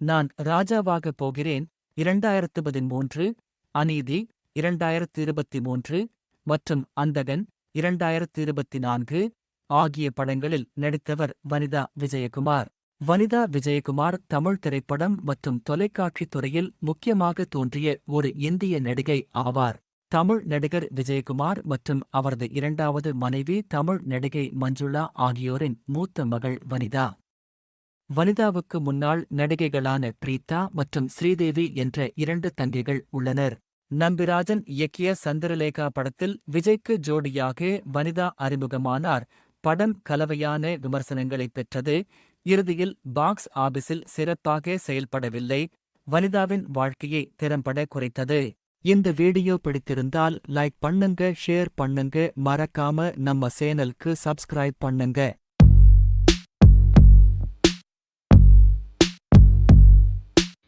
நான் ராஜாவாக போகிறேன். இரண்டாயிரத்து பதிமூன்று அநீதி இரண்டாயிரத்து இருபத்தி மூன்று மற்றும் அந்தகன் இரண்டாயிரத்து இருபத்தி நான்கு ஆகிய படங்களில் நடித்தவர் வனிதா விஜயகுமார். வனிதா விஜயகுமார் தமிழ் திரைப்படம் மற்றும் தொலைக்காட்சித் துறையில் முக்கியமாக தோன்றிய ஒரு இந்திய நடிகை ஆவார். தமிழ் நடிகர் விஜயகுமார் மற்றும் அவரது இரண்டாவது மனைவி தமிழ் நடிகை மஞ்சுளா ஆகியோரின் மூத்த மகள் வனிதா. வனிதாவுக்கு முன்னாள் நடிகைகளான பிரீதா மற்றும் ஸ்ரீதேவி என்ற இரண்டு தங்கைகள் உள்ளனர். நம்பிராஜன் இயக்கிய சந்திரலேகா படத்தில் விஜய்க்கு ஜோடியாக வனிதா அறிமுகமானார். படம் கலவையான விமர்சனங்களைப் பெற்றது. இறுதியில் பாக்ஸ் ஆபீஸில் சிறப்பாக செயல்படவில்லை. வனிதாவின் வாழ்க்கையை திறம்பட குறைத்தது. இந்த வீடியோ பிடித்திருந்தால் லைக் பண்ணுங்க ஷேர் பண்ணுங்க. மறக்காம நம்ம சேனலுக்கு சப்ஸ்கிரைப் பண்ணுங்க.